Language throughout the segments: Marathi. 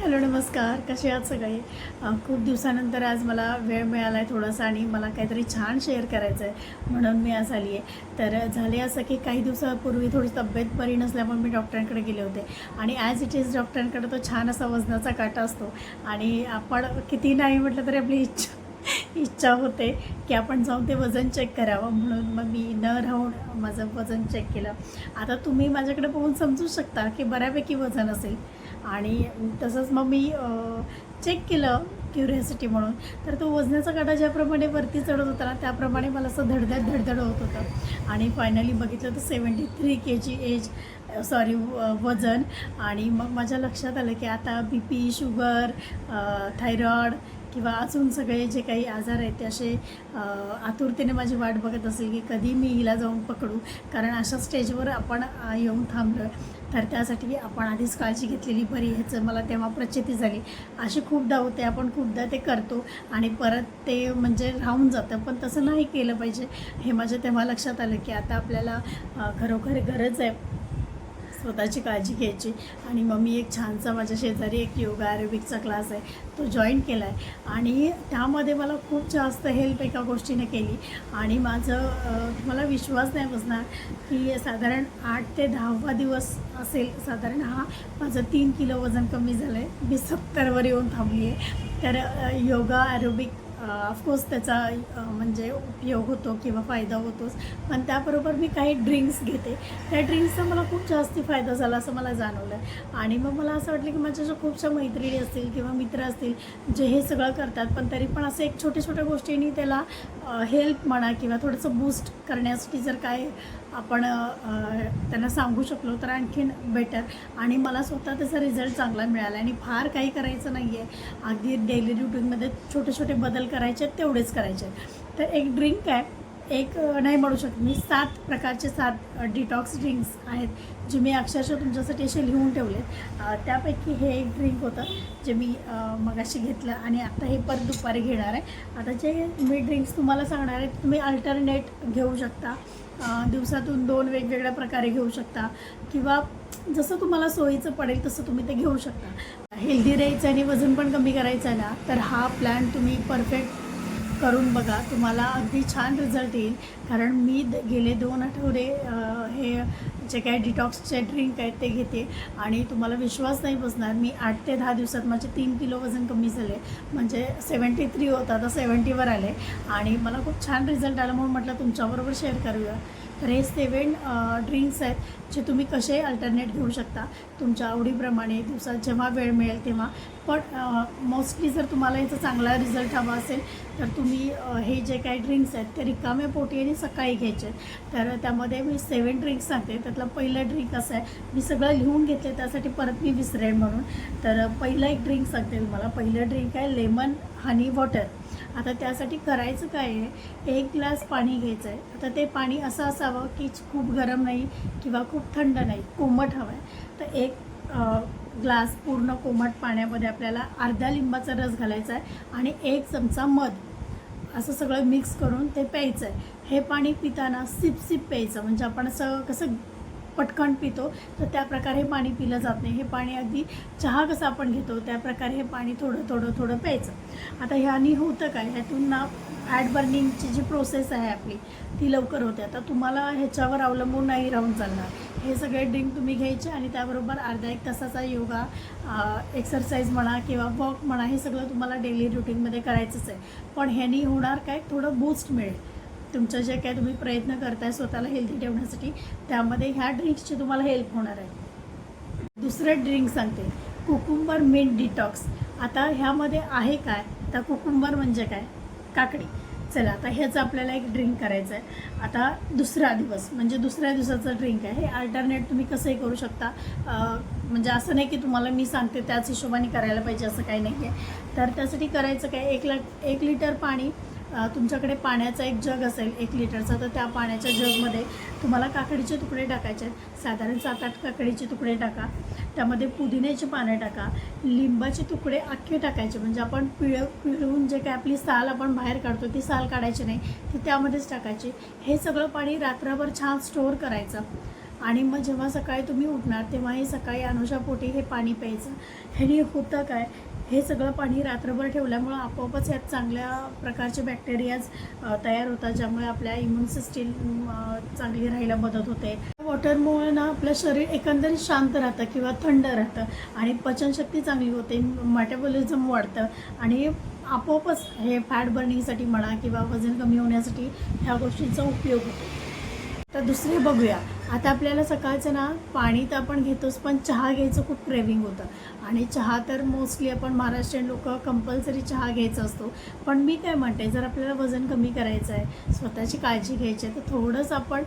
हॅलो नमस्कार. कसे आहात सगळे? खूप दिवसानंतर आज मला वेळ मिळाला आहे थोडासा आणि मला काहीतरी छान शेअर करायचं आहे म्हणून मी आज आली आहे तर झाले असं की काही दिवसापूर्वी थोडी तब्येत बरी नसल्यामुळे मी डॉक्टरांकडे गेले होते. आणि ॲज इट इज डॉक्टरांकडे तो छान असा वजनाचा काटा असतो. आणि आपण किती नाही म्हटलं तरी आपली इच्छा इच्छा होते की आपण जाऊन ते वजन चेक करावं. म्हणून मग मी न राहून माझं वजन चेक केलं. आता तुम्ही माझ्याकडे पाहून समजू शकता की बऱ्यापैकी वजन असेल. आणि तसंच मग मी चेक केलं क्युरियासिटी म्हणून. तर तो वजनाचा काटा ज्याप्रमाणे वरती चढत होता ना त्याप्रमाणे मला असं धडधड धडधड होत होतं. आणि फायनली बघितलं तर seventy three K G age sorry वजन. आणि मग माझ्या लक्षात आलं की आता बी पी शुगर थायरॉईड किंवा अजून सगळे जे काही आजार आहेत ते असे आतुरतेने माझी वाट बघत असेल की कधी मी हिला जाऊन पकडू. कारण अशा स्टेजवर आपण येऊन थांबलो तर त्यासाठी आपण आधीच काळजी घेतलेली बरी ह्याचं मला तेव्हा प्रचिती झाली. अशी खूपदा होते आपण खूपदा ते करतो आणि परत ते म्हणजे राहून जातं. पण तसं नाही केलं पाहिजे. हे माझ्या तेव्हा लक्षात आलं की आता आपल्याला खरोखर गरज आहे. स्वतःची काळजी घ्यायची. आणि मग मी एक छानसा माझ्या शेजारी एक योगा ॲरोबिकचा क्लास आहे. तो जॉईन केला आहे आणि त्यामध्ये मला खूप जास्त हेल्प एका गोष्टीने केली. आणि माझं मला विश्वास नाही बसणार की साधारण आठ ते दहावा दिवस असेल साधारण हा माझं तीन किलो वजन कमी झालं आहे मी सत्तरवर येऊन थांबली आहे तर योगा ॲरोबिक ऑफकोर्स त्याचा म्हणजे उपयोग होतो किंवा फायदा होतोच. पण त्याबरोबर मी काही ड्रिंक्स घेते. त्या ड्रिंक्सचा मला खूप जास्त फायदा झाला असं मला जाणवलं आहे आणि मग मला असं वाटलं की माझ्या ज्या खूपशा मैत्रिणी असतील किंवा मित्र असतील जे हे सगळं करतात. पण तरी पण असं एक छोट्या छोट्या गोष्टींनी त्याला हेल्प म्हणा किंवा थोडंसं बूस्ट करण्यासाठी जर काय आपण त्यांना सांगू शकलो तर आणखीन बेटर आणि मला स्वतः त्याचा रिझल्ट चांगला मिळाला आणि फार काही करायचं नाही आहे अगदी डेली रुटीनमध्ये छोटे छोटे बदल करायचे आहेत, तेवढेच करायचे आहेत. तर एक ड्रिंक आहे एक नाही म्हणू शकत. मी सात प्रकारचे सात डिटॉक्स ड्रिंक्स आहेत जे मी अक्षरशः तुमच्यासाठी असे लिहून ठेवले त्यापैकी हे एक ड्रिंक होतं जे मी मगाशी घेतलं आणि आता हे परत दुपारी घेणार आहे. आता जे मी ड्रिंक्स तुम्हाला सांगणार आहे तुम्ही अल्टरनेट घेऊ शकता. दिवसातून दोन वेगवेगळ्या प्रकारे घेऊ शकता. किंवा जसं तुम्हाला सोयीचं पडेल तसं तुम्ही ते घेऊ शकता. हेल्दी राहायचं आणि वजन पण कमी करायचं आहे ना तर हा प्लॅन तुम्ही परफेक्ट करून बघा तुम्हाला अगदी छान रिझल्ट येईल. कारण मी द- गेले दोन आठवडे हे जे काही डिटॉक्सचे ड्रिंक आहेत ते घेते. आणि तुम्हाला विश्वास नाही बसणार मी आठ ते दहा दिवसात माझे तीन किलो वजन कमी झाले. म्हणजे सेवन्टी थ्री होता आता सेवन्टीवर आले. आणि मला खूप छान रिझल्ट आला म्हणून म्हटलं तुमच्याबरोबर शेअर करूया. तर हे सेवन ड्रिंक्स आहेत जे तुम्ही कसे अल्टरनेट घेऊ शकता. तुमच्या आवडीप्रमाणे दिवसात जेव्हा वेळ मिळेल तेव्हा. पण मोस्टली जर तुम्हाला याचा चांगला रिझल्ट हवा असेल तर तुम्ही हे जे काही ड्रिंक्स आहेत ते रिकाम्या पोटी आणि सकाळी घ्यायचे. आहेत. तर त्यामध्ये मी सेवन ड्रिंक्स सांगते. त्यातलं पहिलं ड्रिंक असं आहे मी सगळं लिहून घेतले त्यासाठी परत मी विसरेन म्हणून. तर पहिलं एक ड्रिंक सांगते तुम्हाला. पहिलं ड्रिंक आहे लेमन हनी वॉटर आता त्यासाठी करायचं काय आहे? एक ग्लास पाणी घ्यायचं आहे. आता ते पाणी असं असावं की खूप गरम नाही किंवा खूप थंड नाही कोमट हवं आहे तर एक ग्लास पूर्ण कोमट पाण्यामध्ये आपल्याला अर्धा लिंबाचा रस घालायचा आहे आणि एक चमचा मध. असं सगळं मिक्स करून ते प्यायचं आहे. हे पाणी पिताना सिप सिप प्यायचं. म्हणजे आपण असं कसं पटकन पितो. तर त्या प्रकारे हे पाणी पिलं जात नाही. हे पाणी अगदी चहा कसं आपण घेतो त्या प्रकारे हे पाणी थोडं थोडं थोडं प्यायचं. आता ह्यानी होतं काय? ह्यातून ना फॅट बर्निंगची जी प्रोसेस आहे आपली ती लवकर होते. आता तुम्हाला ह्याच्यावर अवलंबून नाही राहून चालणार. हे सगळे ड्रिंक तुम्ही घ्यायचे आणि त्याबरोबर अर्धा एक तासाचा योगा एक्सरसाइज म्हणा किंवा वॉक म्हणा हे सगळं तुम्हाला डेली रुटीनमध्ये करायचंच आहे. पण ह्यानी होणार काय? थोडं बूस्ट मिळेल. तुमचं जे काय तुम्ही प्रयत्न करताय स्वतःला हेल्दी ठेवण्यासाठी त्यामध्ये ह्या ड्रिंक्सची तुम्हाला हेल्प होणार आहे. दुसरं ड्रिंक सांगते कुकुंबर मिंट डिटॉक्स आता ह्यामध्ये आहे काय? तर कुकुंबर म्हणजे काय? काकडी. चला आता ह्याचं आपल्याला एक ड्रिंक करायचं आहे आता दुसरा दिवस म्हणजे दुसऱ्या दिवसाचं ड्रिंक आहे. हे अल्टरनेट तुम्ही कसंही करू शकता. म्हणजे असं नाही की तुम्हाला मी सांगते त्याच हिशोबाने करायला पाहिजे असं काही नाही आहे तर त्यासाठी करायचं काय? एक ला एक लिटर पाणी तुमच्याकडे पाण्याचा एक जग असेल एक लिटरचा तर त्या पाण्याच्या जगमध्ये तुम्हाला काकडीचे तुकडे टाकायचे आहेत. साधारण सात आठ काकडीचे तुकडे टाका. त्यामध्ये पुदिन्याची पानं टाका. लिंबाचे तुकडे अख्खे टाकायचे. म्हणजे आपण पिळ पिळवून जे काय आपली साल आपण बाहेर काढतो ती साल काढायची नाही ती त्यामध्येच टाकायची. हे सगळं पाणी रात्रभर छान स्टोअर करायचं. आणि मग जेव्हा सकाळी तुम्ही उठणार तेव्हाही सकाळी अनुषापोटी हे पाणी प्यायचं. ह्याने होतं काय? हे सगळं पाणी रात्रभर ठेवल्यामुळं आपोआपच यात चांगल्या प्रकारचे बॅक्टेरियाज तयार होतात ज्यामुळे आपल्या इम्युन सिस्टीम चांगली राहायला मदत होते. वॉटरमुळे ना आपलं शरीर एकंदरीत शांत राहतं किंवा थंड राहतं आणि पचनशक्ती चांगली होते मेटाबॉलिझम वाढतं आणि आपोआपच हे फॅट बर्निंगसाठी म्हणा किंवा वजन कमी होण्यासाठी ह्या गोष्टींचा उपयोग होतो. तर दुसरे बघूया. आता आपल्याला सकाळचं ना पाणी तर आपण घेतोच पण चहा घ्यायचं खूप क्रेविंग होतं. आणि चहा तर मोस्टली आपण महाराष्ट्रीयन लोक कंपल्सरी चहा घ्यायचा असतो. पण मी काय म्हणते जर आपल्याला वजन कमी करायचं आहे स्वतःची काळजी घ्यायची आहे तर थोडंसं आपण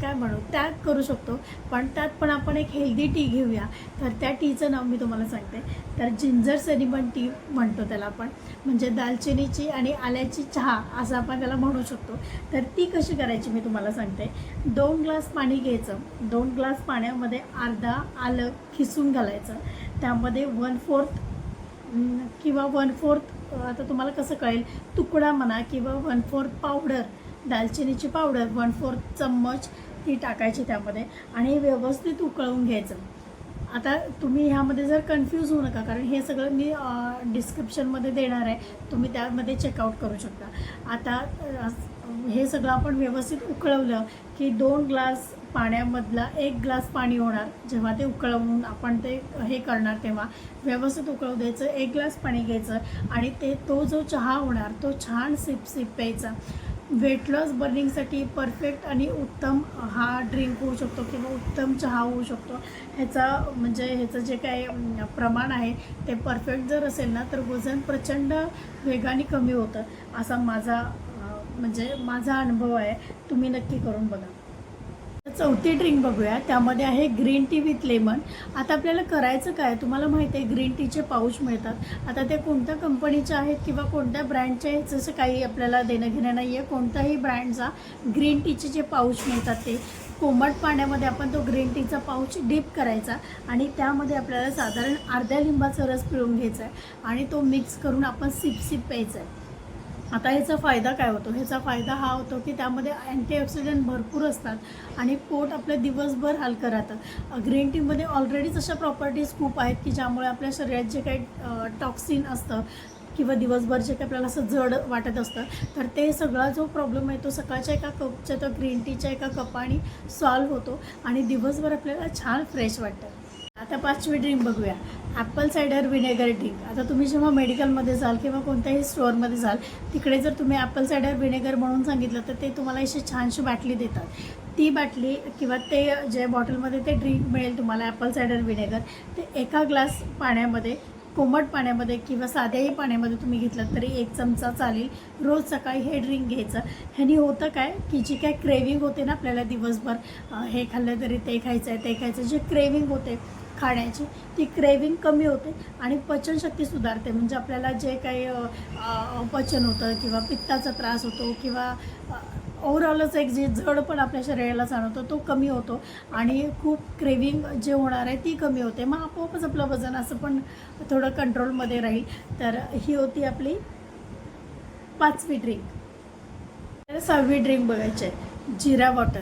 काय म्हणू त्याग करू शकतो. पण त्यात पण आपण एक हेल्दी टी घेऊया. तर त्या टीचं नाव मी तुम्हाला सांगते. तर जिंजर सेनिमन टी म्हणतो त्याला आपण. म्हणजे दालचिनीची आणि आल्याची चहा असं आपण त्याला म्हणू शकतो. तर ती कशी करायची मी तुम्हाला सांगते. दोन ग्लास पाणी घ्यायचं. दोन ग्लास पाण्यामध्ये अर्धा आलं खिसून घालायचं. त्यामध्ये वन फोर्थ किंवा वन फोर्थ आता तुम्हाला कसं कळेल? तुकडा म्हणा किंवा वन फोर्थ पावडर दालचिनीची पावडर वन फोर्थ चम्मच ती टाकायची त्यामध्ये आणि व्यवस्थित उकळवून घ्यायचं. आता तुम्ही ह्यामध्ये जर कन्फ्यूज होऊ नका कारण हे सगळं मी डिस्क्रिप्शनमध्ये देणार आहे. तुम्ही त्यामध्ये चेकआउट करू शकता. आता हे सगळं आपण व्यवस्थित उकळवलं की दोन ग्लास पाण्यामधला एक ग्लास पाणी होणार जेव्हा ते उकळवून आपण ते हे करणार तेव्हा व्यवस्थित उकळू द्यायचं एक ग्लास पाणी घ्यायचं आणि ते तो जो चहा होणार तो छान सिप सिप प्यायचा. वेट लॉस बर्निंगसाठी परफेक्ट आणि उत्तम हा ड्रिंक होऊ शकतो किंवा उत्तम चहा होऊ शकतो. ह्याचा म्हणजे ह्याचं जे काय प्रमाण आहे ते परफेक्ट जर असेल ना तर वजन प्रचंड वेगाने कमी होतं. असा माझा म्हणजे माझा अनुभव आहे. तुम्ही नक्की करून बघा. चौथी ड्रिंक बघूया. त्यामध्ये आहे ग्रीन टी विथ लेमन. आता आपल्याला करायचं काय? तुम्हाला माहिती आहे ग्रीन टीचे पाऊच मिळतात. आता ते कोणत्या कंपनीचे आहेत किंवा कोणत्या ब्रँडचे आहेत जसं काही आपल्याला देणं घेणं नाही आहे कोणत्याही ब्रँडचा ग्रीन टीचे जे पाऊच मिळतात ते. कोमट पाण्यामध्ये आपण तो ग्रीन टीचा पाऊच डीप करायचा आणि त्यामध्ये आपल्याला साधारण अर्ध्या लिंबाचा रस पिळून घ्यायचा आहे आणि तो मिक्स करून आपण सिप सिप प्यायचा आहे. आता ह्याचा फायदा काय होतो? ह्याचा फायदा हा होतो की त्यामध्ये अँटीऑक्सिडंट भरपूर असतात आणि पोट आपलं दिवसभर हलकं राहतं. ग्रीन टीमध्ये ऑलरेडीच अशा प्रॉपर्टीज खूप आहेत की ज्यामुळे आपल्या शरीरात जे काही टॉक्सिन असतं किंवा दिवसभर जे काही आपल्याला असं जड वाटत असतं तर ते सगळा जो प्रॉब्लेम आहे तो सकाळच्या एका कपच्या तर ग्रीन टीच्या एका कपाने सॉल्व्ह होतो आणि दिवसभर आपल्याला छान फ्रेश वाटतं. आता पाचवी ड्रिंक बघूया. ॲपल सायडर विनेगर ड्रिंक आता तुम्ही जेव्हा मेडिकलमध्ये जाल किंवा कोणत्याही स्टोअरमध्ये जाल तिकडे जर तुम्ही ॲपल सायडर विनेगर म्हणून सांगितलं तर ते तुम्हाला अशी छानशी बाटली देतात. ती बाटली किंवा ते जे बॉटलमध्ये ते ड्रिंक मिळेल तुम्हाला ॲपल सायडर विनेगर ते एका ग्लास पाण्यामध्ये कोमट पाण्यामध्ये किंवा साध्याही पाण्यामध्ये तुम्ही घेतलं तरी एक चमचा चालेल. रोज सकाळी हे ड्रिंक घ्यायचं. ह्यानी होतं काय? की जी काय क्रेविंग होते ना आपल्याला दिवसभर हे खाल्लं तरी ते खायचं आहे ते खायचं जे क्रेविंग होते खाण्याची ती क्रेविंग कमी होते आणि पचनशक्ती सुधारते. म्हणजे आपल्याला जे काही पचन अपचन होतं किंवा पित्ताचा त्रास होतो किंवा ओव्हरऑलच एक जे जड पण आपल्या शरीराला जाणवतो तो कमी होतो. आणि खूप क्रेविंग जे होणार आहे ती कमी होते. मग आपोआपच आपलं वजन असं पण थोडं कंट्रोलमध्ये राहील. तर ही होती आपली पाचवी ड्रिंक सहावी ड्रिंक बघायची आहे. जिरा वॉटर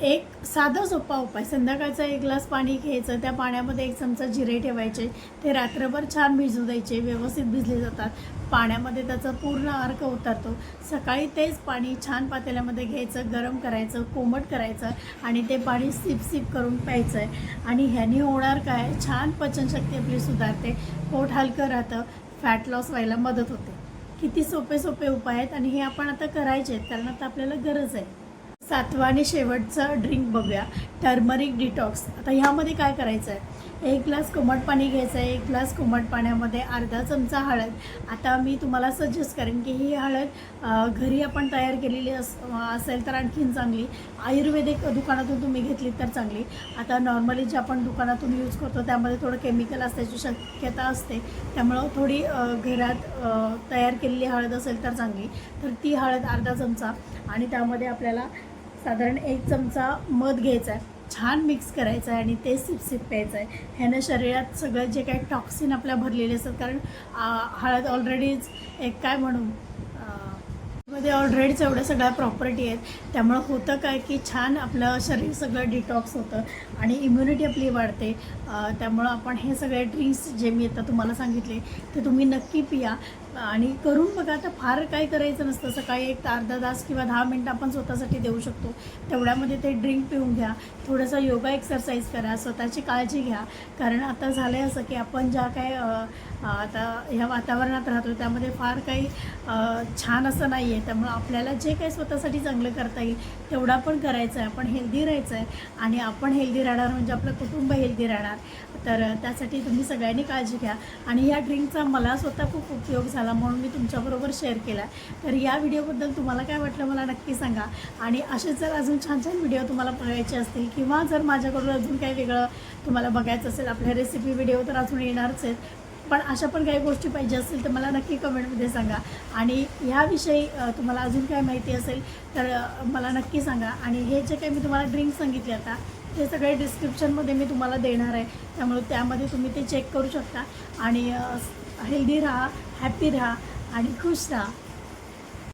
एक साधा सोपा उपाय संध्याकाळचा एक ग्लास पाणी घ्यायचं त्या पाण्यामध्ये एक चमचा जिरे ठेवायचे ते रात्रभर छान भिजू द्यायचे व्यवस्थित भिजले जातात. पाण्यामध्ये त्याचा पूर्ण अर्क उतरतो. सकाळी तेच पाणी छान पातेल्यामध्ये घ्यायचं गरम करायचं कोमट करायचं आणि ते पाणी सिप सिप करून प्यायचं आहे आणि ह्याने होणार काय? छान पचनशक्ती आपली सुधारते पोट हलकं राहतं फॅट लॉस व्हायला मदत होते. किती सोपे सोपे उपाय आहेत आणि हे आपण आता करायचे आहेत कारण आता आपल्याला गरज आहे. सातवा आणि शेवटचं ड्रिंक बघूया. टर्मरिक डिटॉक्स आता ह्यामध्ये काय करायचं आहे एक ग्लास कोमट पाणी घ्यायचं आहे एक ग्लास कोमट पाण्यामध्ये अर्धा चमचा हळद. आता मी तुम्हाला सजेस्ट करेन की ही हळद घरी आपण तयार केलेली अस असेल तर आणखीन चांगली. आयुर्वेदिक दुकानातून तुम्ही घेतली तर चांगली. आता नॉर्मली जे आपण दुकानातून यूज करतो त्यामध्ये थोडं केमिकल असण्याची शक्यता असते. त्यामुळं थोडी घरात तयार केलेली हळद असेल तर चांगली. तर ती हळद अर्धा चमचा. आणि त्यामध्ये आपल्याला साधारण एक चमचा मध घ्यायचा आहे. छान मिक्स करायचं आहे आणि ते सिप सिप प्यायचं आहे. ह्यानं शरीरात सगळं जे काही टॉक्सिन आपल्या भरलेले असतात कारण हळद ऑलरेडीच एक काय म्हणू मध्ये ऑलरेडीच एवढ्या सगळ्या प्रॉपर्टी आहेत. त्यामुळं होतं काय की छान आपलं शरीर सगळं डिटॉक्स होतं आणि इम्युनिटी आपली वाढते. त्यामुळं आपण हे सगळे ड्रिंक्स जे मी आता तुम्हाला सांगितले ते तुम्ही नक्की पिया. आणि करून बघा आता फार काही करायचं नसतं. सकाळी एक अर्धा तास किंवा दहा मिनटं आपण स्वतःसाठी देऊ शकतो. तेवढ्यामध्ये ते ड्रिंक पिऊन घ्या. थोडंसं योगा एक्सरसाइज करा. स्वतःची काळजी घ्या. कारण आता झालं आहे असं की आपण ज्या काय आता ह्या वातावरणात राहतो त्यामध्ये फार काही छान असं नाही आहे त्यामुळं आपल्याला जे काही स्वतःसाठी चांगलं करता येईल तेवढं पण करायचं आहे आपण हेल्दी राहायचं आहे आणि आपण हेल्दी राहणार म्हणजे आपलं कुटुंब हेल्दी राहणार. तर त्यासाठी तुम्ही सगळ्यांनी काळजी घ्या. आणि या ड्रिंकचा मला स्वतः खूप उपयोग झाला. म्हणून मी तुमच्याबरोबर शेअर केला तर या व्हिडिओबद्दल तुम्हाला काय वाटलं मला नक्की सांगा. आणि असेच जर अजून छान छान व्हिडिओ तुम्हाला बघायचे असतील किंवा जर माझ्याकडून अजून काही वेगळं तुम्हाला बघायचं असेल आपल्या रेसिपी व्हिडिओ तर अजून येणारच आहेत. पण अशा पण काही गोष्टी पाहिजे असतील तर मला नक्की कमेंटमध्ये सांगा. आणि ह्याविषयी तुम्हाला अजून काय माहिती असेल तर मला नक्की सांगा. आणि हे जे काही मी तुम्हाला ड्रिंक सांगितले आता ते सगळे डिस्क्रिप्शनमध्ये मी तुम्हाला देणार आहे. त्यामुळे त्यामध्ये तुम्ही ते चेक करू शकता. आणि हेल्दी राहा हॅपी राहा आणि खुश राहा.